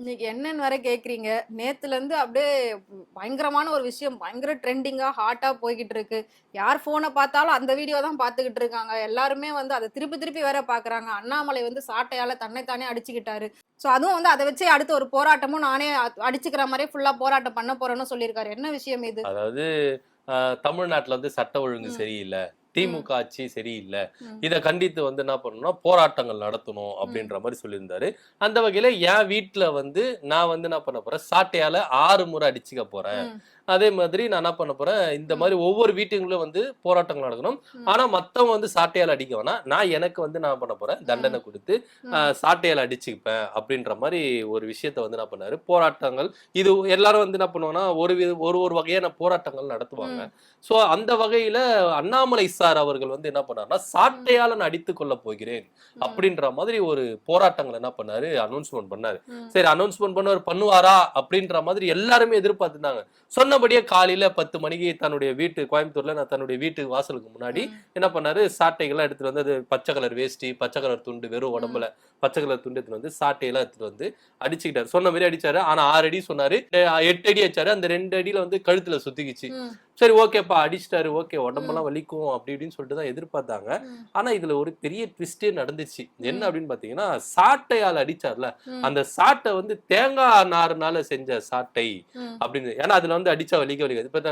இன்னைக்கு என்னன்னு வர கேக்குறீங்க. நேத்துல இருந்து அப்படியே பயங்கரமான ஒரு விஷயம் பயங்கர ட்ரெண்டிங்கா ஹாட்டா போய்கிட்டு இருக்கு. யார் போனை பார்த்தாலும் அந்த வீடியோ தான் பார்த்துக்கிட்டு இருக்காங்க. எல்லாருமே வந்து அதை திருப்பி திருப்பி வேற பாக்குறாங்க அண்ணாமலை வந்து சாட்டையால தன்னைத்தானே அடிச்சுக்கிட்டாரு. சோ அதுவும் வந்து அதை வச்சு அடுத்து ஒரு போராட்டமும் நானே அடிச்சுக்கிற மாதிரி ஃபுல்லா போராட்டம் பண்ண போறேன்னு சொல்லியிருக்காரு. என்ன விஷயம் இது? அதாவது தமிழ்நாட்டுல வந்து சட்ட ஒழுங்கு. சரியில்லை. திமுக ஆட்சி சரியில்லை. இத கண்டித்து வந்து என்ன பண்ணணும்னா போராட்டங்கள் நடத்தணும் அப்படின்ற மாதிரி சொல்லியிருந்தாரு. அந்த வகையில என் வீட்டுல வந்து நான் வந்து என்ன பண்ண போறேன்? சாட்டையால ஆறு முறை அடிச்சுக்க போறேன். அதே மாதிரி நான் என்ன பண்ண போறேன்? இந்த. மாதிரி ஒவ்வொரு வீட்டுங்களும் வந்து போராட்டங்கள் நடக்கணும். ஆனா மத்தவங்க வந்து சாட்டையால அடிக்க வேணாம். நான் எனக்கு வந்து நான் பண்ண போறேன்? தண்டனை கொடுத்து சாட்டையால அடிச்சுப்பேன் அப்படின்ற மாதிரி ஒரு விஷயத்த வந்து என்ன பண்ணாரு? போராட்டங்கள். இது எல்லாரும் வந்து என்ன பண்ணுவாங்கன்னா ஒரு ஒரு ஒரு வகையான போராட்டங்கள் நடத்துவாங்க. சோ அந்த வகையில அண்ணாமலை சார் அவர்கள் வந்து என்ன பண்ணாருன்னா சாட்டையால நான் அடித்துக் கொள்ள போகிறேன் அப்படின்ற மாதிரி ஒரு போராட்டங்கள் என்ன பண்ணாரு? அனௌன்ஸ்மெண்ட் பண்ணாரு. சரி அனௌன்ஸ்மெண்ட் பண்ணவர் பண்ணுவாரா? அப்படின்ற மாதிரி எல்லாருமே எதிர்பார்த்துட்டாங்க சொன்னபடியே காலையில பத்து மணிக்கு தன்னுடைய வீட்டு கோயம்புத்தூர்ல நான் தன்னுடைய வீட்டு வாசலுக்கு முன்னாடி என்ன பண்ணாரு? சாட்டைகள்லாம் எடுத்துட்டு வந்து அது பச்சை கலர் வேஷ்டி பச்சை கலர் துண்டு வெறும் உடம்புல பச்சை கலர் துண்டு எடுத்துட்டு வந்து சாட்டையெல்லாம் எடுத்துட்டு வந்து அடிச்சுக்கிட்டாரு. சொன்ன மாதிரி அடிச்சாரு. ஆனா ஆறு அடி சொன்னாரு. எட்டு அடி அடிச்சாரு. அந்த ரெண்டு அடியில வந்து கழுத்துல சுத்திக்கிச்சு. சரி ஓகேப்பா அடிச்சிட்டாரு ஓகே உடம்பெல்லாம் வலிக்கும் அப்படி இப்படின்னு சொல்லிட்டு தான் எதிர்பார்த்தாங்க. ஆனா இதுல ஒரு பெரிய ட்விஸ்டே நடந்துச்சு. என்ன. அப்படின்னு பாத்தீங்கன்னா சாட்டையால் அடிச்சார்ல. அந்த சாட்டை வந்து தேங்காய் நார்னால செஞ்ச சாட்டை அப்படின்னு. ஏன்னா அதுல வந்து அடிச்சா வலிக்க வலிக்காது. இப்ப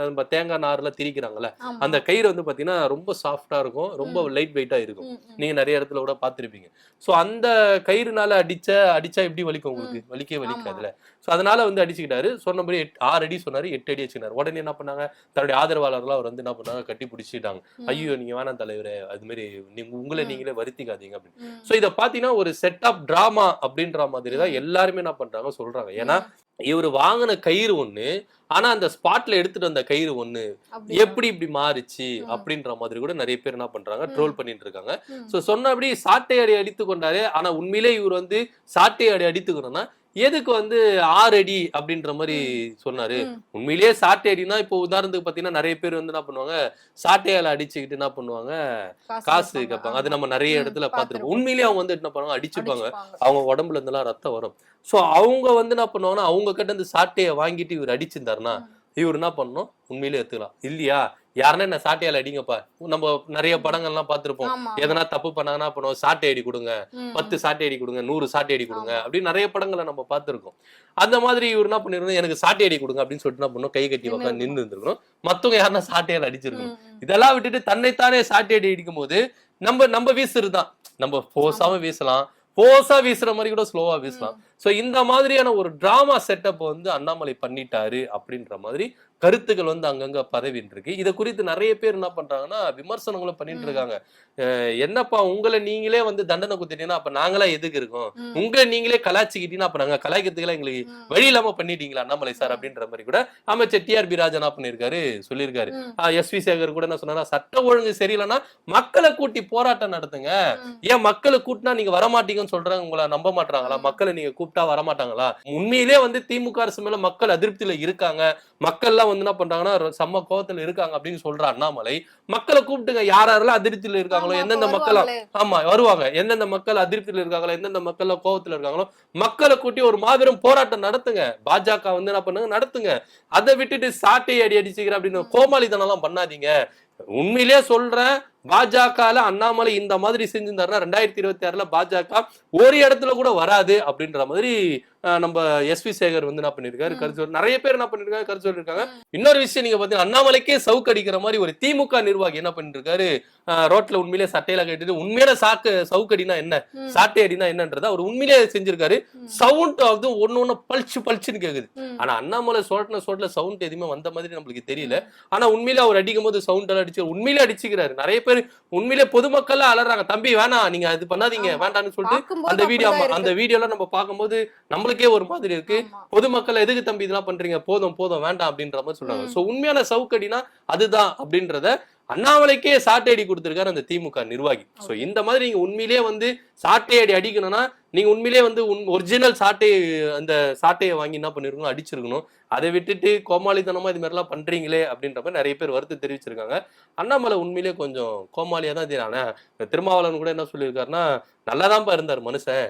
நம்ம தேங்காய் நார்ல திரிக்கிறாங்கல்ல. அந்த கயிறு வந்து பாத்தீங்கன்னா ரொம்ப சாஃப்டா இருக்கும் ரொம்ப லைட் வெயிட்டா இருக்கும். நீங்க நிறைய இடத்துல கூட பார்த்திருப்பீங்க சோ அந்த கயிறுனால அடிச்ச அடிச்சா எப்படி வலிக்கும் உங்களுக்கு? வலிக்கவே வலிக்காதுல சோ அதனால வந்து அடிச்சுக்கிட்டாரு. சொன்னபடி எட்- ஆறு அடி சொன்னாரு எட்டு அடி வச்சுக்கிட்டாரு உடனே என்ன பண்ணாங்க? தன்னுடைய ஆதரவாளர்லாம் அவர் வந்து என்ன பண்ணாங்க? கட்டி பிடிச்சிட்டாங்க. ஐயோ நீங்க வேணாம் தலைவரே அது மாதிரி நீங்க உங்களை. நீங்களே வருத்திக்காதீங்க அப்படின்னு. சோ இத பாத்தீங்கன்னா ஒரு செட் ஆஃப் டிராமா அப்படின்ற மாதிரி தான் எல்லாருமே என்ன பண்றாங்க? சொல்றாங்க. ஏன்னா இவர் வாங்கின கயிறு ஒண்ணு ஆனா அந்த ஸ்பாட்ல எடுத்துட்டு வந்த கயிறு ஒண்ணு? எப்படி இப்படி மாறுச்சு. அப்படின்ற மாதிரி கூட நிறைய பேர் என்ன பண்றாங்க. ட்ரோல் பண்ணிட்டு இருக்காங்க. சோ சொன்னபடி சாட்டை அடி அடித்து கொண்டாரு. ஆனா உண்மையிலே இவர் வந்து சாட்டை அடி அடித்துக்கணும்னா எதுக்கு வந்து ஆறு அடி அப்படின்ற மாதிரி சொன்னாரு. உண்மையிலேயே சாட்டை அடினா இப்போ உதாரணத்துக்கு பாத்தீங்கன்னா நிறைய பேர் வந்து என்ன பண்ணுவாங்க? சாட்டையால அடிச்சுக்கிட்டு என்ன பண்ணுவாங்க? காசு கேட்பாங்க. அது நம்ம நிறைய இடத்துல பார்த்திருப்போம். உண்மையிலேயே அவங்க வந்து என்ன பண்ணுவாங்க? அடிச்சுப்பாங்க. அவங்க உடம்புல இருந்தெல்லாம் ரத்தம் வரும். சோ அவங்க வந்து என்ன பண்ணுவாங்கன்னா அவங்க கிட்ட இருந்து சாட்டையை வாங்கிட்டு இவர் அடிச்சிருந்தாருன்னா. இவர் என்ன பண்ணணும்? உண்மையிலே எடுத்துக்கலாம். இல்லையா? யாருன்னா என்ன சாட்டையால அடிங்கப்பா. நம்ம நிறைய படங்கள்லாம் பார்த்திருப்போம். எதனா தப்பு பண்ணாங்கன்னா பண்ணுவோம் சாட்டை அடி கொடுங்க. பத்து சாட்டை அடி கொடுங்க நூறு சாட்டை அடி கொடுங்க. அப்படின்னு நிறைய படங்களை நம்ம பார்த்திருக்கோம். அந்த மாதிரி இவர் என்ன பண்ணிருக்கணும் எனக்கு சாட்டை அடி கொடுங்க அப்படின்னு சொல்லிட்டு என்ன பண்ணும்? கை கட்டி உட்காந்து நின்று இருந்திருக்கணும் மத்தவங்க யாருன்னா சாட்டையால அடிச்சிருக்கணும். இதெல்லாம் விட்டுட்டு தன்னைத்தானே சாட்டை அடி அடிக்கும் போது நம்ம நம்ம வீசுறது தான் நம்ம போசாம வீசலாம். போசா வீசுற மாதிரி கூட ஸ்லோவா வீசலாம். சோ இந்த மாதிரியான ஒரு டிராமா செட்டப் வந்து அண்ணாமலை பண்ணிட்டாரு அப்படின்ற மாதிரி கருத்துக்கள் வந்து அங்கங்க பரவிட்டு இருக்கு இதை குறித்து நிறைய பேர் என்ன பண்றாங்கன்னா விமர்சனங்களும் பண்ணிட்டு. இருக்காங்க என்னப்பா உங்களை நீங்களே வந்து தண்டனை குத்திட்டீங்கன்னா அப்ப நாங்களா எதுக்கு இருக்கோம்? உங்களை நீங்களே கலாய்ச்சிக்கிட்டீங்கன்னா அப்ப நாங்க கலாய்க்கிறதுக்குலாம் எங்களுக்கு வழி இல்லாம பண்ணிட்டீங்களா அண்ணாமலை சார். அப்படின்ற மாதிரி கூட அமைச்சர் டிஆர்பி ராஜா என்ன பண்ணிருக்காரு சொல்லியிருக்காரு. எஸ் வி சேகர் கூட என்ன சொன்னாரா சட்ட ஒழுங்கு சரியில்லைன்னா மக்களை கூட்டி போராட்டம் நடத்துங்க. ஏன் மக்களை கூட்டினா நீங்க வரமாட்டீங்கன்னு சொல்றாங்க உங்களை நம்ப மாட்டாங்களா. மக்களை நீங்க கூப்பிட்டா வரமாட்டாங்களா? உண்மையிலே வந்து திமுக அரசு மேல மக்கள் அதிருப்தியில இருக்காங்க. மக்கள்லாம் வந்து என்ன பண்றாங்கன்னா செம்ம கோவத்துல இருக்காங்க அப்படின்னு சொல்ற அண்ணாமலை மக்களை கூப்பிட்டுங்க யார் யாரெல்லாம் அதிருப்தியில இருக்காங்களோ எந்தெந்த மக்கள். ஆமா வருவாங்க. எந்தெந்த மக்கள் அதிருப்தியில இருக்காங்களோ எந்தெந்த மக்கள் கோவத்துல இருக்காங்களோ மக்களை கூட்டி ஒரு மாபெரும் போராட்டம் நடத்துங்க. பாஜக வந்து என்ன பண்ணுங்க நடத்துங்க. அதை விட்டுட்டு சாட்டை அடி அடிச்சுக்கிற அப்படின்னு கோமாளித்தனம் எல்லாம் பண்ணாதீங்க. உண்மையிலேயே சொல்றேன் பாஜகல அண்ணாமலை இந்த மாதிரி செஞ்சிருந்தாருன்னா ரெண்டாயிரத்தி இருபத்தி ஆறுல பாஜக ஒரு இடத்துல கூட வராது அப்படின்ற மாதிரி நம்ம எஸ் வி சேகர் வந்து என்ன பண்ணிருக்காரு. கருத்து நிறைய பேர் என்ன பண்ணிருக்காங்க? கருத்து சொல்லிருக்காங்க. இன்னொரு விஷயம் நீங்க பாத்தீங்கன்னா அண்ணாமலைக்கே சவுக்கு அடிக்கிற மாதிரி ஒரு திமுக நிர்வாகி என்ன அஹ், ரோட்ல உண்மையிலே சட்டையில கட்டிட்டு உண்மையில சாக்கு சவுக்கடினா என்ன? சாட்டை அடினா என்னன்றத அவர் உண்மையிலே செஞ்சிருக்காரு. சவுண்ட் ஆகுது ஒண்ணு ஒண்ணு பளிச்சு பளிச்சுன்னு கேக்குது. ஆனா அண்ணாமலை சோட்டின சோட்ல சவுண்ட் எதுவுமே வந்த மாதிரி நம்மளுக்கு தெரியல. ஆனா உண்மையிலே அவர் அடிக்கும் போது சவுண்ட் எல்லாம் அடிச்சு உண்மையிலே அடிச்சுக்கிறாரு. நிறைய பேர் உண்மையிலே பொதுமக்கள் அலறாங்க தம்பி வேணாம் நீங்க அது பண்ணாதீங்க. வேண்டாம்னு சொல்லிட்டு அந்த வீடியோ அந்த வீடியோலாம் நம்ம பார்க்கும்போது நம்மளுக்கே ஒரு மாதிரி இருக்கு. பொதுமக்கள் எதுக்கு தம்பி இதெல்லாம் பண்றீங்க போதும் போதும் வேண்டாம் அப்படின்ற மாதிரி சொல்றாங்க. சோ உண்மையான சவுக்கடினா அதுதான் அப்படின்றத அண்ணாமலைக்கே சாட்டை அடி கொடுத்திருக்காரு அந்த திமுக நிர்வாகி. சோ இந்த மாதிரி நீங்க உண்மையிலேயே வந்து சாட்டை அடி அடிக்கணும்னா நீங்க உண்மையிலேயே வந்து ஒரிஜினல் சாட்டை அந்த சாட்டையை வாங்கி என்ன பண்ணிருக்கணும்? அடிச்சிருக்கணும். அதை விட்டுட்டு கோமாளித்தனமா இது மாதிரிலாம் பண்றீங்களே அப்படின்ற மாதிரி நிறைய பேர் வருத்தம் தெரிவிச்சிருக்காங்க. அண்ணாமலை உண்மையிலேயே கொஞ்சம் கோமாளியா தான் தெரியும். ஆனா திருமாவளவன் கூட என்ன சொல்லியிருக்காருன்னா நல்லாதான்ப்பா இருந்தார் மனுஷன்.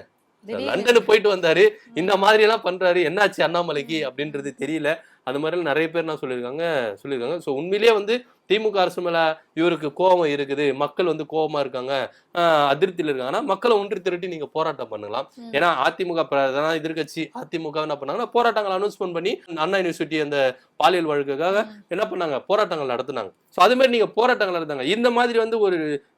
லண்டனுக்கு போயிட்டு வந்தாரு. இந்த மாதிரி எல்லாம் பண்றாரு. என்னாச்சு அண்ணாமலைக்கு அப்படின்றது தெரியல. அது மாதிரி நிறைய பேர் என்ன சொல்லியிருக்காங்க சொல்லியிருக்காங்க. ஸோ உண்மையிலேயே வந்து திமுக அரசு மேல இவருக்கு கோபம் இருக்குது. மக்கள் வந்து கோபமா இருக்காங்க. அதிருப்தியில் இருக்காங்க. ஆனா மக்களை ஒன்று திரட்டி நீங்க போராட்டம் பண்ணலாம். ஏன்னா அதிமுக பிரதான எதிர்க்கட்சி. அதிமுக என்ன பண்ணாங்கன்னா போராட்டங்கள் அனௌன்ஸ்மெண்ட் பண்ணி அண்ணா யூனிவர்சிட்டி அந்த பாலியல் வழக்குக்காக என்ன பண்ணாங்க? போராட்டங்கள் நடத்துனாங்க. ஸோ அது மாதிரி நீங்க போராட்டங்கள் நடத்தாங்க இந்த மாதிரி வந்து ஒரு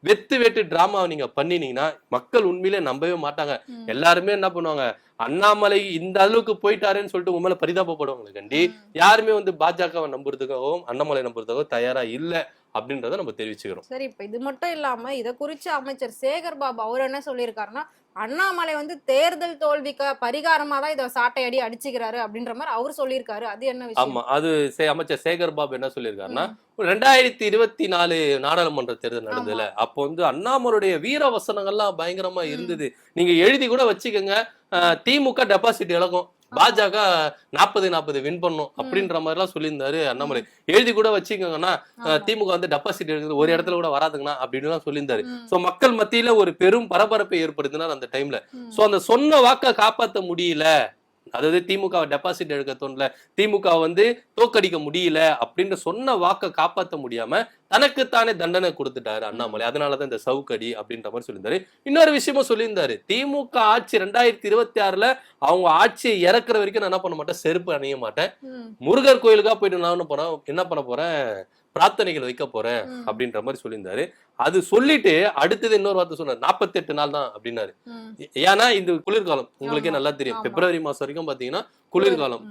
வெத்து வெட்டு டிராமாவை நீங்க பண்ணினீங்கன்னா மக்கள் உண்மையிலே நம்பவே மாட்டாங்க. எல்லாருமே என்ன பண்ணுவாங்க? அண்ணாமலை இந்த அளவுக்கு போயிட்டாருன்னு சொல்லிட்டு உங்க மேல பரிதாபப்படுவாங்க கண்டி. யாருமே வந்து பாஜகவை நம்புறதுக்காகவும் அண்ணாமலை நம்புறதுக்காகவும் தயாரா இல்ல அப்படின்றத நம்ம தெரிவிச்சுக்கிறோம். சரி இப்ப இது மட்டும் இல்லாம இத குறிச்சு அமைச்சர் சேகர் பாபு அவர் என்ன சொல்லியிருக்காருன்னா அண்ணாமலை வந்து தேர்தல் தோல்விக்கு பரிகாரமா தான் இத சாட்டையடி அடிச்சுக்கிறாரு அப்படின்ற மாதிரி அவர் சொல்லியிருக்காரு. அது என்ன விஷயம்? ஆமா அது அமைச்சர் சேகர் பாபு என்ன சொல்லியிருக்காருன்னா ரெண்டாயிரத்தி இருபத்தி நாலு நாடாளுமன்ற தேர்தல் நடந்ததுல அப்போ வந்து அண்ணாமலுடைய வீர வசனங்கள்லாம் பயங்கரமா. இருந்தது. நீங்க எழுதி கூட வச்சுக்கோங்க திமுக டெபாசிட் இழக்கும். பாஜக நாற்பது நாற்பது வின் பண்ணும் அப்படின்ற மாதிரி எல்லாம் சொல்லியிருந்தாரு அண்ணாமலை. எழுதி கூட வச்சுக்கோங்கன்னா. திமுக வந்து டெபாசிட் இருக்குது ஒரு இடத்துல கூட வராதுங்கண்ணா அப்படின்னு எல்லாம் சொல்லியிருந்தாரு சோ மக்கள் மத்தியில ஒரு பெரும் பரபரப்பை ஏற்படுத்தினார் அந்த டைம்ல. சோ அந்த சொன்ன வாக்க காப்பாத்த முடியல. அதாவது திமுக டெபாசிட் எடுக்க தோணல திமுக வந்து தோக்கடிக்க முடியல அப்படின்னு சொன்ன வாக்க காப்பாத்த முடியாம தனக்குத்தானே தண்டனை கொடுத்துட்டாரு அண்ணாமலை. அதனாலதான் இந்த சவுக்கடி அப்படின்ற மாதிரி சொல்லியிருந்தாரு. இன்னொரு விஷயமும் சொல்லியிருந்தாரு. திமுக ஆட்சி ரெண்டாயிரத்தி இருபத்தி ஆறுல அவங்க ஆட்சியை இறக்குற வரைக்கும் நான் என்ன பண்ண மாட்டேன்? செருப்பு அணிய மாட்டேன். முருகர் கோயிலுக்கா போயிட்டு நான் என்ன போறேன் என்ன பண்ண போறேன்? பிரார்த்தனைகள் வைக்க போறேன் அப்படின்ற மாதிரி சொல்லியிருந்தாரு அது சொல்லிட்டு அடுத்தது இன்னொரு வார்த்தை சொன்னார் நாற்பத்தெட்டு நாள் தான் அப்படின்னாரு. ஏன்னா இந்த குளிர்காலம் உங்களுக்கே நல்லா தெரியும். பிப்ரவரி மாசம் வரைக்கும் பாத்தீங்கன்னா குளிர்காலம்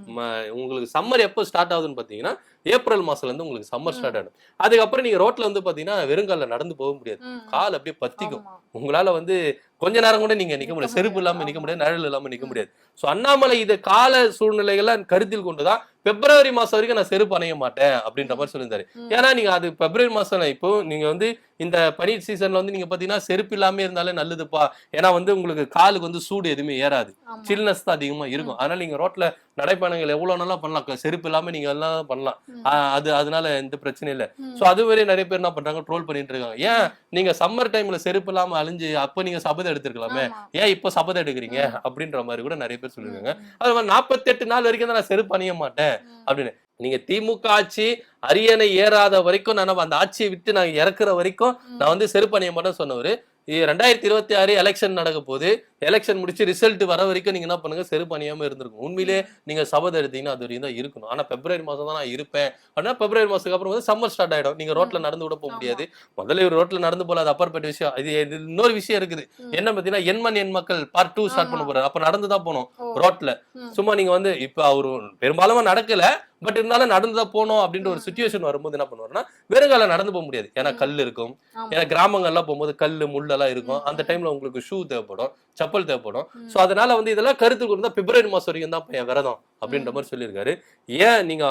உங்களுக்கு சம்மர் எப்போ ஸ்டார்ட் ஆகுதுன்னு பாத்தீங்கன்னா ஏப்ரல் மாசம்ல இருந்து உங்களுக்கு சம்மர். ஸ்டார்ட் ஆகும் அதுக்கப்புறம் நீங்க ரோட்ல வந்து பாத்தீங்கன்னா வெறுங்கால நடந்து போக முடியாது. கால் அப்படியே பத்திக்கும். உங்களால வந்து கொஞ்ச நேரம் கூட நீங்க நிக்க முடியாது செருப்பு இல்லாம நிக்க. முடியாது நிழல் இல்லாம நிக்க. முடியாது சோ அண்ணாமலை இது கால சூழ்நிலைகளை கருத்தில் கொண்டுதான் பிப்ரவரி மாசம் வரைக்கும் நான் செருப்பு அணைய மாட்டேன் அப்படின்ற மாதிரி சொல்லியிருந்தாரு. ஏன்னா நீங்க அது பிப்ரவரி மாசம் இப்போ நீங்க வந்து இந்த பனி சீசன்ல வந்து நீங்க பாத்தீங்கன்னா செருப்பு இல்லாம இருந்தாலே நல்லதுப்பா. ஏன்னா வந்து உங்களுக்கு காலுக்கு வந்து சூடு எதுவுமே ஏறாது. சில்னஸ் தான் அதிகமா இருக்கும். அதனால நீங்க ரோட்ல நடைப்பயணங்கள் எவ்வளவு நல்லா பண்ணலாம். செருப்பு இல்லாம நீங்க எல்லாம் பண்ணலாம். அது அதனால எந்த பிரச்சனையும் இல்ல. சோ அது நிறைய பேர் என்ன பண்றாங்க? ட்ரோல் பண்ணிட்டு இருக்காங்க. ஏன் நீங்க சம்மர் டைம்ல செருப்பு இல்லாம அழிஞ்சு அப்ப நீங்க சபதம் எடுத்திருக்கலாமே. ஏன் இப்ப சபதம் எடுக்கிறீங்க. அப்படின்ற மாதிரி கூட நிறைய பேர் சொல்லிருக்காங்க. அது மாதிரி நாற்பத்தெட்டு நாள் வரைக்கும் தான் நான் செருப்பு அணிய மாட்டேன். அப்படின்னு. நீங்க திமுக ஆட்சி அரியணை ஏறாத வரைக்கும் நான் அந்த ஆட்சியை விட்டு நான் இறக்குற வரைக்கும். நான் வந்து செருப்பு அணிய மாட்டேன்னு சொன்னவரு. ரெண்டாயிரத்தி இருபத்தி ஆறு எலெக்ஷன் நடக்க போகுது எலெக்ஷன் முடிச்சு ரிசல்ட் வர வரைக்கும் நீங்க என்ன பண்ணுங்க? செருப்பு அணியாம இருந்திருக்கும். உண்மையிலே நீங்க சபதம் எடுத்தீங்கன்னா அது வரைக்கும் தான் இருக்கணும். ஆனா பிப்ரவரி மாசம் தான் நான் இருப்பேன். அப்படின்னா பிப்ரவரி மாசத்துக்கு அப்புறம் வந்து சம்மர் ஸ்டார்ட் ஆயிடும். நீங்க ரோட்ல நடந்து கூட போக. முடியாது. முதல்ல ஒரு ரோட்ல நடந்து போல அது அப்பாற்பட்ட விஷயம். இது இன்னொரு விஷயம் இருக்குது. என்ன பாத்தீங்கன்னா எண்மண் எண் மக்கள் பார்ட் டூ ஸ்டார்ட் பண்ண. போறாரு. அப்ப நடந்து தான் போனோம். ரோட்ல. சும்மா நீங்க வந்து இப்ப அவரு பெரும்பாலும் நடக்கல. பட் இருந்தாலும் நடந்து தான் போகணும் அப்படின்ற ஒரு. சுச்சுவேஷன் வரும்போது என்ன பண்ணுவாருன்னா வெறுங்கால நடந்து போக முடியாது ஏன்னா. கல் இருக்கும். ஏன்னா கிராமங்கள்லாம் போகும்போது கல்லு முள்ளெல்லாம் இருக்கும். அந்த டைம்ல உங்களுக்கு ஷூ தேவைப்படும் செப்பல் தேவைப்படும். சோ அதனால வந்து இதெல்லாம் கருத்து கொண்டு தான் பிப்ரவரி மாசம் வரைக்கும் தான் என் விரதம் அப்படின்ற. மாதிரி சொல்லியிருக்காரு ஏன் நீங்க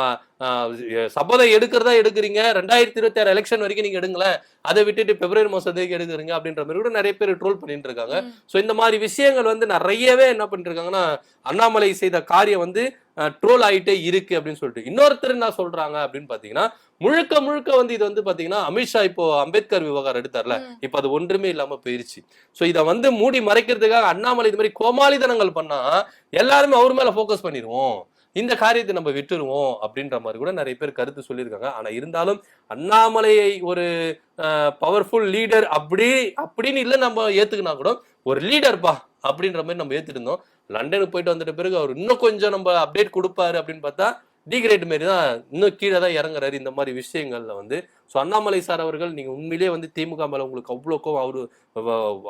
சபதம் எடுக்கிறதா எடுக்கிறீங்க ரெண்டாயிரத்தி இருபத்தி ஆறு எலெக்ஷன் வரைக்கும் நீங்க எடுங்களேன் அதை விட்டுட்டு பிப்ரவரி மாசத்துக்கு எடுக்கிறீங்க அப்படின்ற மாதிரி கூட நிறைய பேர் ட்ரோல் பண்ணிட்டு இருக்காங்க. சோ இந்த மாதிரி விஷயங்கள் வந்து நிறையவே என்ன பண்ணிட்டு இருக்காங்கன்னா அண்ணாமலை செய்த காரியம் வந்து ட்ரோல் ஆயிட்டே இருக்கு அப்படின்னு சொல்லிட்டு. இன்னொருத்தர் என்ன சொல்றாங்க அப்படின்னு பாத்தீங்கன்னா முழுக்க முழுக்க வந்து இது வந்து பாத்தீங்கன்னா அமித்ஷா இப்போ அம்பேத்கர் விவகாரம் எடுத்தார்ல. இப்ப அது ஒன்றுமே இல்லாம போயிருச்சு. சோ இத வந்து மூடி மறைக்கிறதுக்காக அண்ணாமலை இது மாதிரி கோமாளித்தனங்கள் பண்ணா எல்லாருமே அவர் மேல ஃபோக்கஸ் பண்ணிடுவோம். இந்த காரியத்தை நம்ம விட்டுருவோம் அப்படின்ற மாதிரி கூட நிறைய பேர் கருத்து சொல்லியிருக்காங்க. ஆனா இருந்தாலும் அண்ணாமலையை ஒரு பவர்ஃபுல் லீடர் அப்படி அப்படின்னு இல்ல நம்ம ஏத்துக்கினா கூட ஒரு லீடர்ப்பா அப்படின்ற மாதிரி நம்ம ஏத்துட்டு இருந்தோம். லண்டனுக்கு போயிட்டு வந்துட்ட பிறகு அவர் இன்னும் கொஞ்சம் நம்ம அப்டேட் கொடுப்பாரு அப்படின்னு பார்த்தா டிகிரேட் மாரி தான் இன்னும் கீழே தான் இறங்குறாரு இந்த மாதிரி விஷயங்கள்ல வந்து. ஸோ அண்ணாமலை சார் அவர்கள் நீங்க உண்மையிலேயே வந்து திமுக மேல உங்களுக்கு அவ்வளோ கோவம் அவரு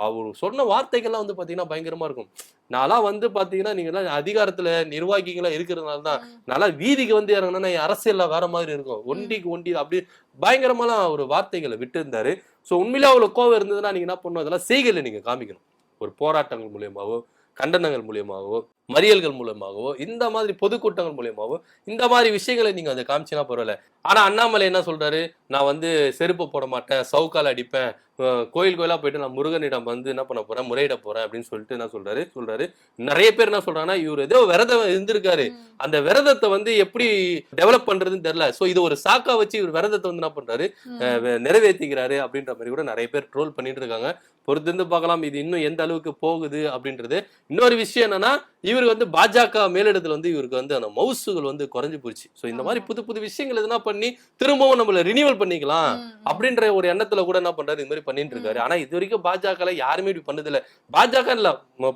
அவர் சொன்ன வார்த்தைகள்லாம் வந்து பாத்தீங்கன்னா பயங்கரமா இருக்கும். நான்லாம் வந்து பாத்தீங்கன்னா நீங்க எல்லாம் அதிகாரத்துல நிர்வாகிகளா இருக்கிறதுனால தான். நல்லா வீதிக்கு வந்து இறங்கினா அரசியல்ல வேற மாதிரி இருக்கும். ஒண்டிக்கு ஒண்டி அப்படி பயங்கரமாலாம் ஒரு வார்த்தைகளை விட்டு இருந்தாரு ஸோ உண்மையிலே அவ்வளவு கோவம் இருந்ததுன்னா நீங்க என்ன பண்ணணும்? அதெல்லாம் செய்கையில நீங்க காமிக்கணும். ஒரு போராட்டங்கள் மூலியமாவோ கண்டனங்கள் மூலியமாகவோ மறியல்கள் மூலமாகவோ இந்த மாதிரி பொதுக்கூட்டங்கள் மூலியமாகவோ இந்த மாதிரி விஷயங்களை நீங்க அதை காமிச்சினா பரவாயில்ல. ஆனா அண்ணாமலை என்ன சொல்றாரு? நான் வந்து செருப்பு போட மாட்டேன் சவுக்கால் அடிப்பேன் கோயில் கோயிலா போயிட்டு நான் முருகனிடம் வந்து என்ன பண்ண போறேன்? முறையிட போறேன் அப்படின்னு சொல்லிட்டு என்ன சொல்றாரு? சொல்றாரு. நிறைய பேர் என்ன சொல்றாங்கன்னா இவர் ஏதோ விரதம் இருந்திருக்காரு. அந்த விரதத்தை வந்து எப்படி டெவலப் பண்றதுன்னு தெரியல. சோ இது ஒரு சாக்கா வச்சு இவர் விரதத்தை வந்து என்ன பண்றாரு? நிறைவேற்றிக்கிறாரு அப்படின்ற மாதிரி கூட நிறைய பேர் ட்ரோல் பண்ணிட்டு இருக்காங்க. பொறுத்திருந்து பார்க்கலாம் இது இன்னும் எந்த அளவுக்கு போகுது அப்படின்றது. இன்னொரு விஷயம் என்னன்னா இவர் வந்து பாஜக மேலிடத்துல வந்து இவருக்கு வந்து அந்த மவுசுகள் வந்து குறைஞ்சு போச்சு. சோ இந்த மாதிரி. புது புது விஷயங்கள் எதுனா பண்ணி திரும்பவும் நம்மள ரினியூவல் பண்ணிக்கலாம் அப்படின்ற ஒரு எண்ணத்துல கூட என்ன பண்றாரு? இது மாதிரி பண்ணிட்டு இருக்காரு ஆனா இது வரைக்கும் பாஜக யாருமே இப்படி பண்ணது இல்ல பாஜக இல்ல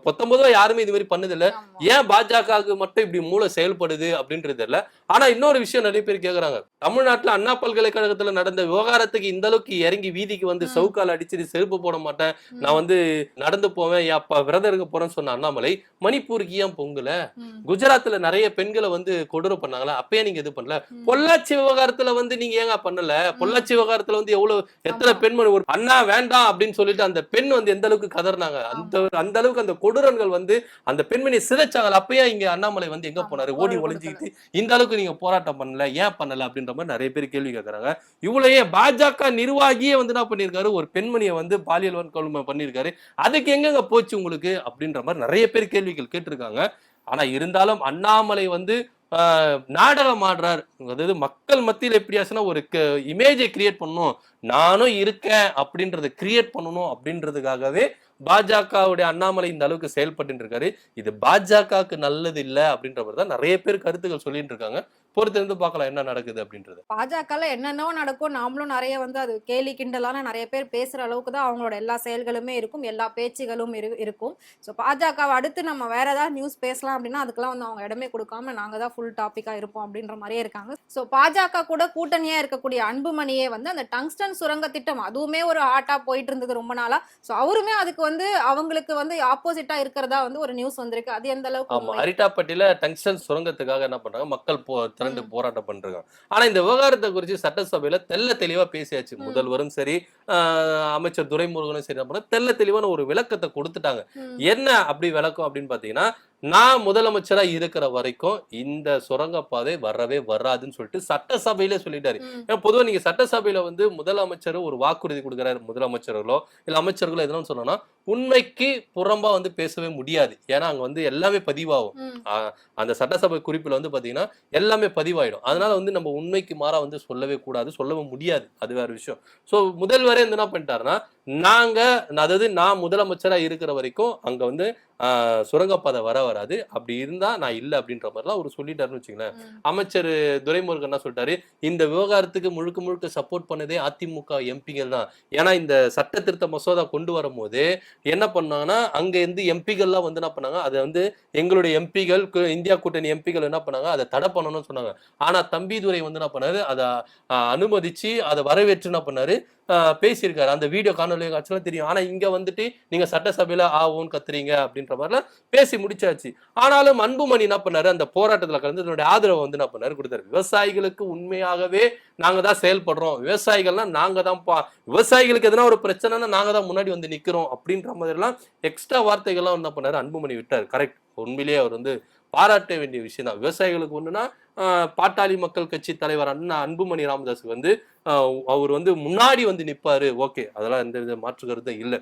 பத்தொன்பதுவா யாருமே இது மாதிரி பண்ணது இல்ல ஏன் பாஜகவுக்கு மட்டும் இப்படி மூளை செயல்படுது அப்படின்றது தெரியல. ஆனா இன்னொரு விஷயம் நிறைய பேர் கேக்குறாங்க. தமிழ்நாட்டுல அண்ணா பல்கலைக்கழகத்துல நடந்த விவகாரத்துக்கு இந்த அளவுக்கு இறங்கி வீதிக்கு வந்து. சவுக்கால் அடிச்சுட்டு செருப்பு போட மாட்டேன். நான் வந்து நடந்து போவேன் என் அப்பா விரதம் இருக்க போறேன்னு சொன்ன அண்ணாமலை மணிப்பூருக்கு ஏன் பொங்கல? குஜராத்ல நிறைய பெண்களை வந்து கொடூர பண்ணாங்களா? அப்பயே நீங்க இது பண்ணல. பொள்ளாச்சி விவகாரத்துல வந்து நீங்க ஏங்க பண்ணல? பொள்ளாச்சி விவகாரத்துல வந்து எவ்வளவு எத்தனை. பெண்மணி ஒரு அண்ணா வேண்டாம் அப்படின்னு சொல்லிட்டு அந்த பெண் வந்து எந்த அளவுக்கு கதறினாங்க. அந்த அந்த அளவுக்கு அந்த கொடூரங்கள் வந்து அந்த பெண்மணி சிதைச்சாங்க அப்பயே இங்க அண்ணாமலை வந்து எங்க போனாரு? ஓடி ஒளிஞ்சுக்கிட்டு இந்த அளவுக்கு நீங்க போராட்டம் பண்ணல ஏன் பண்ணல அப்படின்ற மாதிரி நிறைய பேர் கேள்வி கேட்கறாங்க இவ்வளவு பாஜக நிர்வாகியே வந்து என்ன பண்ணிருக்காரு ஒரு பெண்மணியை வந்து பாலியல் வன்கொடுமை பண்ணிருக்காரு அதுக்கு எங்கெங்க போச்சு உங்களுக்கு? அப்படின்ற மாதிரி நிறைய பேர் கேள்விகள் கேட்டிருக்காங்க. ஆனா இருந்தாலும் அண்ணாமலை வந்து நாடகம் ஆடுறார். அதாவது மக்கள் மத்தியில் எப்படியாச்சுன்னா ஒரு இமேஜை கிரியேட் பண்ணணும். நானும் இருக்கேன் அப்படின்றத கிரியேட் பண்ணணும் அப்படின்றதுக்காகவே பாஜகவுடைய அண்ணாமலை இந்த அளவுக்கு செயல்பட்டு இருக்காரு. இது பாஜகவுக்கு நல்லது இல்ல அப்படின்ற மாதிரி தான் நிறைய பேர் கருத்துக்கள் சொல்லிட்டு இருக்காங்க. பொறுத்திருந்து பார்க்கலாம் என்ன நடக்குது அப்படின்றது. பாஜகல என்னென்னவோ நடக்கும். நாமளும் நிறைய வந்து அது கேலி கிண்டலான நிறைய பேர் பேசுற அளவுக்கு தான் அவங்களோட எல்லா செயல்களுமே இருக்கும். எல்லா பேச்சுகளும் இரு- இருக்கும். ஸோ பாஜகவை அடுத்து நம்ம வேற ஏதாவது நியூஸ் பேசலாம் அப்படின்னா அதுக்கெல்லாம் வந்து அவங்க இடமே கொடுக்காம நாங்க தான் ஃபுல் டாபிக்கா இருப்போம் அப்படின்ற மாதிரியே இருக்காங்க. ஸோ பாஜக கூட கூட்டணியா இருக்கக்கூடிய அன்புமணியே வந்து அந்த டங்ஸ்டன் சுரங்க திட்டம் அதுவுமே ஒரு ஆட்டா போயிட்டு இருந்தது ரொம்ப நாளா. ஸோ அவருமே அதுக்கு வந்து அவங்களுக்கு வந்து ஆப்போசிட்டா இருக்கிறதா வந்து ஒரு நியூஸ் வந்திருக்கு. அது எந்த அளவுக்கு? அரிட்டாப்பட்டியில டங்ஸ்டன் சுரங்கத்துக்காக என்ன பண்றாங்க? மக்கள் திரண்டு. போராட்டம் பண்றாங்க ஆனா இந்த விவகாரத்தை குறித்து சட்டசபையில தெள்ள தெளிவா பேசியாச்சு. முதல்வரும் சரி அமைச்சர் துரைமுருகனும் சரி தெள்ள தெளிவான ஒரு விளக்கத்தை கொடுத்துட்டாங்க. என்ன அப்படி விளக்கம் அப்படின்னு பாத்தீங்கன்னா நான் முதலமைச்சரா இருக்கிற வரைக்கும் இந்த சுரங்கப்பாதை வரவே வராதுன்னு சொல்லிட்டு சட்டசபையில சொல்லிட்டாரு. ஏன்னா பொதுவா நீங்க சட்டசபையில வந்து முதலமைச்சர் ஒரு வாக்குறுதி கொடுக்குறாரு முதலமைச்சர்களோ இல்ல அமைச்சர்களோ எதுவும் சொன்னோம்னா உண்மைக்கு புறம்பா வந்து பேசவே முடியாது. ஏன்னா அங்க வந்து எல்லாமே பதிவாகும். அந்த சட்டசபை குறிப்பில் வந்து பாத்தீங்கன்னா எல்லாமே பதிவாயிடும். அதனால வந்து நம்ம உண்மைக்கு மாறா வந்து சொல்லவே கூடாது சொல்லவும் முடியாது. அது வேற விஷயம். ஸோ முதல்வரே வந்து என்ன பண்ணிட்டாருன்னா நாங்க அதாவது நான் முதலமைச்சரா இருக்கிற வரைக்கும் அங்க வந்து சுரங்கப்பாதை வர வராது. அப்படி இருந்தா நான் இல்லை அப்படின்ற மாதிரிலாம் அவர் சொல்லிட்டாருன்னு வச்சுங்களேன். அமைச்சர் துரைமுருகன் என்ன சொல்லிட்டாரு? இந்த விவகாரத்துக்கு முழுக்க முழுக்க சப்போர்ட் பண்ணதே அதிமுக எம்பிகள் தான். ஏன்னா இந்த சட்ட திருத்த மசோதா கொண்டு வரும்போது என்ன பண்ணாங்கன்னா அங்க இருந்து எம்பிகள்லாம் வந்து என்ன பண்ணாங்க அதை வந்து எங்களுடைய எம்பிகள் இந்தியா கூட்டணி எம்பிகள் என்ன பண்ணாங்க அதை தடை பண்ணணும்னு சொன்னாங்க. ஆனா தம்பிதுரை வந்து என்ன பண்ணாரு அதை அனுமதிச்சு அதை வரவேற்று என்ன பண்ணாரு பேசியிருக்காரு. அந்த வீடியோ காணொலி காட்சிலாம் தெரியும். ஆனால் இங்கே வந்துட்டு நீங்கள் சட்டசபையில் ஆ கத்துறீங்க அப்படின்ற மாதிரிலாம் பேசி முடிச்சாச்சு. ஆனாலும் அன்புமணி என்ன பண்ணாரு? அந்த போராட்டத்தில் கலந்து தன்னுடைய ஆதரவை வந்து என்ன பண்ணாரு? கொடுத்தாரு. விவசாயிகளுக்கு உண்மையாகவே நாங்கள் தான் செயல்படுறோம். விவசாயிகள்லாம் நாங்கள் தான் பா விவசாயிகளுக்கு எதனா ஒரு பிரச்சனைனா நாங்கள் தான் முன்னாடி வந்து நிற்கிறோம் அப்படின்ற மாதிரிலாம் எக்ஸ்ட்ரா வார்த்தைகள்லாம் என்ன பண்ணாரு? அன்புமணி விட்டார். கரெக்ட் உண்மையிலேயே அவர் வந்து பாராட்ட வேண்டிய விஷயம் தான். விவசாயிகளுக்கு ஒன்றுனா பாட்டாளி மக்கள் கட்சி தலைவர் அண்ணா அன்புமணி ராமதாஸ் வந்து அவர் வந்து முன்னாடி வந்து நிற்பாரு ஓகே அதெல்லாம் எந்த வித மாற்று கருத்தும் இல்லை.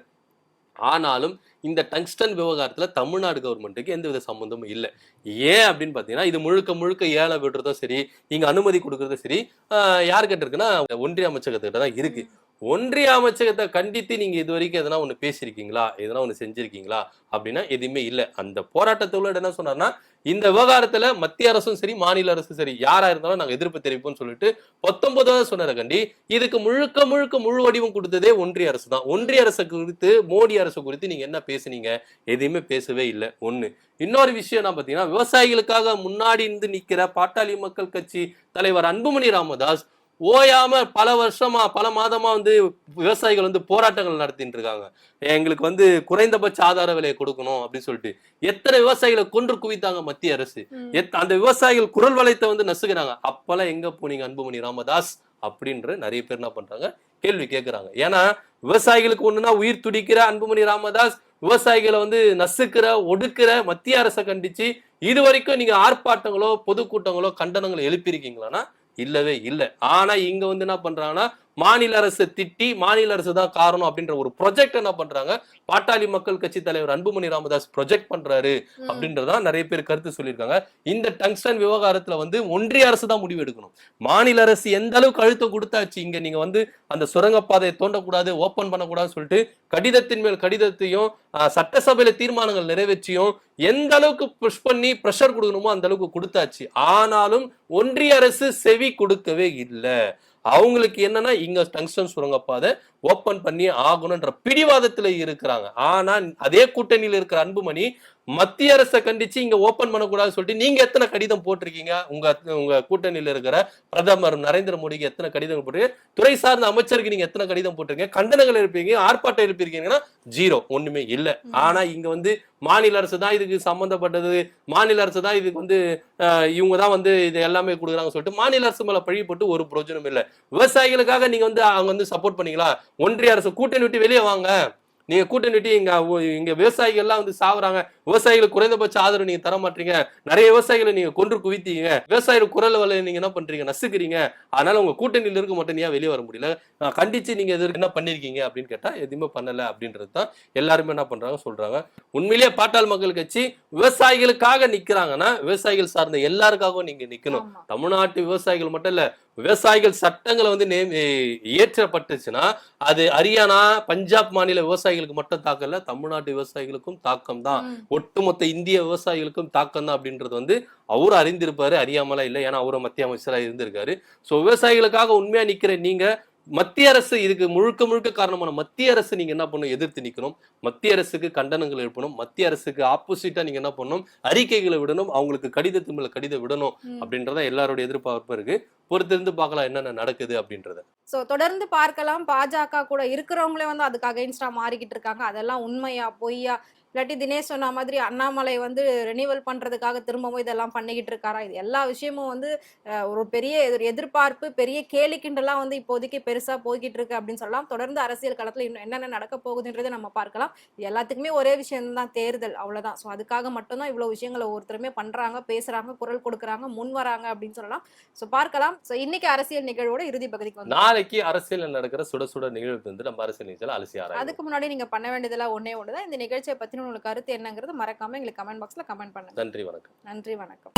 ஆனாலும் இந்த டங்ஸ்டன் விவகாரத்துல தமிழ்நாடு கவர்மெண்ட்டுக்கு எந்த வித சம்பந்தமும் இல்லை. ஏன் அப்படின்னு பார்த்தீங்கன்னா இது முழுக்க முழுக்க ஏழை விடுறதும் சரி இங்க அனுமதி கொடுக்கறதும் சரி யார்கிட்ட இருக்குன்னா ஒன்றிய அமைச்சகத்துக்கிட்ட தான் இருக்கு. ஒன்றிய அமைச்சகத்தை கண்டித்து நீங்க இது வரைக்கும் எதனா ஒண்ணு பேசியிருக்கீங்களா? எதனா ஒண்ணு செஞ்சிருக்கீங்களா? அப்படின்னா எதுவுமே இல்லை. அந்த போராட்டத்தோட என்ன சொன்னார்னா இந்த விவகாரத்துல மத்திய அரசும் சரி மாநில அரசும் சரி யாரா இருந்தாலும் நாங்க எதிர்ப்பு தெரிவிப்போம்னு சொல்லிட்டு பத்தொன்பதாவது சொன்னார கண்டி. இதுக்கு முழுக்க முழுக்க முழு வடிவம் கொடுத்ததே ஒன்றிய அரசு தான். ஒன்றிய அரசு குறித்து மோடி அரசு குறித்து நீங்க என்ன பேசுனீங்க? எதையுமே பேசவே இல்லை. ஒண்ணு. இன்னொரு விஷயம் என்ன பாத்தீங்கன்னா விவசாயிகளுக்காக முன்னாடி இருந்து நிக்கிற பாட்டாளி மக்கள் கட்சி தலைவர் அன்புமணி ராமதாஸ் ஓயாம பல வருஷமா பல மாதமா வந்து விவசாயிகள் வந்து போராட்டங்கள் நடத்திட்டு இருக்காங்க. எங்களுக்கு வந்து குறைந்தபட்ச ஆதார விலையை கொடுக்கணும் அப்படின்னு சொல்லிட்டு எத்தனை விவசாயிகளை கொன்று குவித்தாங்க மத்திய அரசு. அந்த விவசாயிகள் குரல் வளையத்தை வந்து நசுக்குறாங்க. அப்பெல்லாம் எங்க போனீங்க அன்புமணி ராமதாஸ் அப்படின்ற நிறைய பேர் என்ன பண்றாங்க? கேள்வி கேட்கறாங்க ஏன்னா விவசாயிகளுக்கு ஒண்ணுனா உயிர் துடிக்கிற அன்புமணி ராமதாஸ் விவசாயிகளை வந்து நசுக்கிற ஒடுக்குற மத்திய அரசை கண்டிச்சு இது வரைக்கும் நீங்க ஆர்ப்பாட்டங்களோ பொதுக்கூட்டங்களோ கண்டனங்களோ எழுப்பியிருக்கீங்களான்னா இல்லவே இல்லை. ஆனா இங்க வந்து என்ன பண்றாங்கன்னா மாநில அரசு திட்டி மாநில அரசு தான் காரணம் அப்படின்ற ஒரு ப்ரொஜெக்ட் என்ன பண்றாங்க? பாட்டாளி மக்கள் கட்சி தலைவர் அன்புமணி ராமதாஸ் ப்ரொஜெக்ட் பண்றாரு. அப்படின்றதா நிறைய பேர் கருத்து சொல்லியிருக்காங்க. இந்த டங்ஸ்டன் விவகாரத்துல வந்து ஒன்றிய அரசு தான் முடிவு எடுக்கணும். மாநில அரசு எந்த அளவுக்கு அழுத்தம் கொடுத்தாச்சு? இங்க நீங்க வந்து அந்த சுரங்கப்பாதையை தோண்டக்கூடாது ஓபன் பண்ணக்கூடாதுன்னு சொல்லிட்டு கடிதத்தின் மேல் கடிதத்தையும் சட்டசபையில தீர்மானங்கள் நிறைவேற்றியும் எந்த அளவுக்கு புஷ் பண்ணி ப்ரெஷர் கொடுக்கணுமோ அந்த அளவுக்கு கொடுத்தாச்சு. ஆனாலும் ஒன்றிய அரசு செவி கொடுக்கவே இல்லை. அவங்களுக்கு என்னன்னா இங்க டங்ஸ்டன் சுரங்கப்பாதை ஓப்பன் பண்ணி ஆகணும்ன்ற பிடிவாதத்துல இருக்கிறாங்க. ஆனா அதே கூட்டணியில் இருக்கிற அன்புமணி மத்திய அரசை கண்டிச்சு இங்க ஓபன் பண்ணக்கூடாதுன்னு சொல்லிட்டு நீங்க எத்தனை கடிதம் போட்டிருக்கீங்க? உங்க உங்க கூட்டணியில இருக்கிற பிரதமர் நரேந்திர மோடிக்கு எத்தனை கடிதம் போட்டிருக்கீங்க? துறை சார்ந்த அமைச்சருக்கு நீங்க எத்தனை கடிதம் போட்டிருக்கீங்க? கண்டனங்கள் இருப்பீங்க ஆர்ப்பாட்டம் இருப்பீங்கன்னா ஜீரோ ஒண்ணுமே இல்ல. ஆனா இங்க வந்து மாநில அரசு தான் இதுக்கு சம்பந்தப்பட்டது. மாநில அரசு தான் இதுக்கு வந்து இவங்க தான் வந்து இது எல்லாமே கொடுக்குறாங்க சொல்லிட்டு மாநில அரசு மேல பழி போட்டு ஒரு பிரயோஜனம் இல்ல. விவசாயிகளுக்காக நீங்க வந்து அவங்க வந்து சப்போர்ட் பண்ணீங்களா? ஒன்றிய அரசு கூட்டணி விட்டு வெளியே வாங்க. நீங்க கூட்டணி விட்டு இங்க இங்க விவசாயிகள் எல்லாம் வந்து சாவுறாங்க. விவசாயிகளுக்கு குறைந்தபட்ச ஆதரவு நீங்க தர மாட்டீங்க நிறைய விவசாயிகளை நீங்க கொன்று குவித்தீங்க. விவசாயிகள் குரல் வலை நீங்க என்ன பண்றீங்க? நசுக்கிறீங்க. அதனால உங்க கூட்டணியில இருக்க மட்டும் ஏன் வெளியே வர முடியல? கண்டிச்சு நீங்க எதிர்க்கு என்ன பண்ணிருக்கீங்க அப்படின்னு கேட்டா எதுவுமே பண்ணல அப்படின்றது தான் எல்லாருமே என்ன பண்றாங்க சொல்றாங்க. உண்மையிலேயே பாட்டாள் மக்கள் கட்சி விவசாயிகளுக்காக நிக்கிறாங்கன்னா விவசாயிகள் சார்ந்த எல்லாருக்காகவும் நீங்க நிக்கணும். தமிழ்நாட்டு விவசாயிகள் மட்டும் இல்ல விவசாயிகள் சட்டங்களை வந்து நேம் இயற்றப்பட்டுச்சுன்னா அது ஹரியானா பஞ்சாப் மாநில விவசாயிகளுக்கு மட்டும் தாக்கம் இல்ல தமிழ்நாட்டு விவசாயிகளுக்கும் தாக்கம் தான். ஒட்டுமொத்த இந்திய விவசாயிகளுக்கும் தாக்கம் தான் அப்படின்றது வந்து அவரும் அறிந்திருப்பாரு அறியாமலாம் இல்லை. ஏன்னா அவரும் மத்திய அமைச்சரா இருந்திருக்காரு. சோ விவசாயிகளுக்காக உண்மையா நிக்கிற நீங்க மத்திய அரசு இதுக்கு முழுக்க முழுக்க காரணமான மத்திய அரசு நீங்க என்ன பண்ணணும்? எதிர்த்து நிக்கணும். மத்திய அரசுக்கு கண்டனங்கள் எழுப்பணும். மத்திய அரசுக்கு ஆப்போசிட்டா நீங்க என்ன பண்ணணும்? அறிக்கைகளை விடணும். அவங்களுக்கு கடிதத்து மேல கடிதம் விடணும். அப்படின்றத எல்லாருடைய எதிர்பார்ப்பு இருக்கு. பொறுத்திருந்து பார்க்கலாம் என்னென்ன நடக்குது அப்படின்றத. சோ தொடர்ந்து பார்க்கலாம். பாஜக கூட இருக்கிறவங்களே வந்து அதுக்கு அகைன்ஸ்டா மாறிக்கிட்டு இருக்காங்க. அதெல்லாம் உண்மையா பொய்யா இல்லாட்டி தினேஷ் சொன்ன மாதிரி அண்ணாமலை வந்து ரெனிவல் பண்றதுக்காக திரும்பவும் இதெல்லாம் பண்ணிக்கிட்டு இருக்காரா? இது எல்லா விஷயமும் வந்து ஒரு பெரிய எதிர் எதிர்பார்ப்பு பெரிய கேலி கிண்டலாம் வந்து இப்போதைக்கு பெருசா போய்கிட்டு இருக்கு அப்படின்னு சொல்லலாம். தொடர்ந்து அரசியல் களத்துல இன்னும் என்னென்ன நடக்க போகுதுன்றதை நம்ம பார்க்கலாம். எல்லாத்துக்குமே ஒரே விஷயம் தான் தேர்தல். அவ்வளவுதான். சோ அதுக்காக மட்டும்தான் இவ்வளவு விஷயங்களை ஒவ்வொருத்தருமே பண்றாங்க பேசுறாங்க குரல் கொடுக்குறாங்க முன் வராங்க அப்படின்னு சொல்லலாம். சோ பார்க்கலாம். சோ இன்னைக்கு அரசியல் நிகழ்வோட இறுதி பகுதிக்கு வந்து நாளைக்கு அரசியல் நடக்கிற சுட சுட நிகழ்வு வந்து நம்ம அரசியல் நிகழ்ச்சியில அலசி அதுக்கு முன்னாடி நீங்க பண்ண வேண்டியதெல்லாம் ஒண்ணே ஒண்ணுதான். இந்த நிகழ்ச்சியை பத்தின உங்களுக்கு கருத்து என்னங்கிறது மறக்காம எங்களுக்கு கமெண்ட் பாக்ஸ்ல கமெண்ட் பண்ணுங்க. நன்றி வணக்கம். நன்றி வணக்கம்.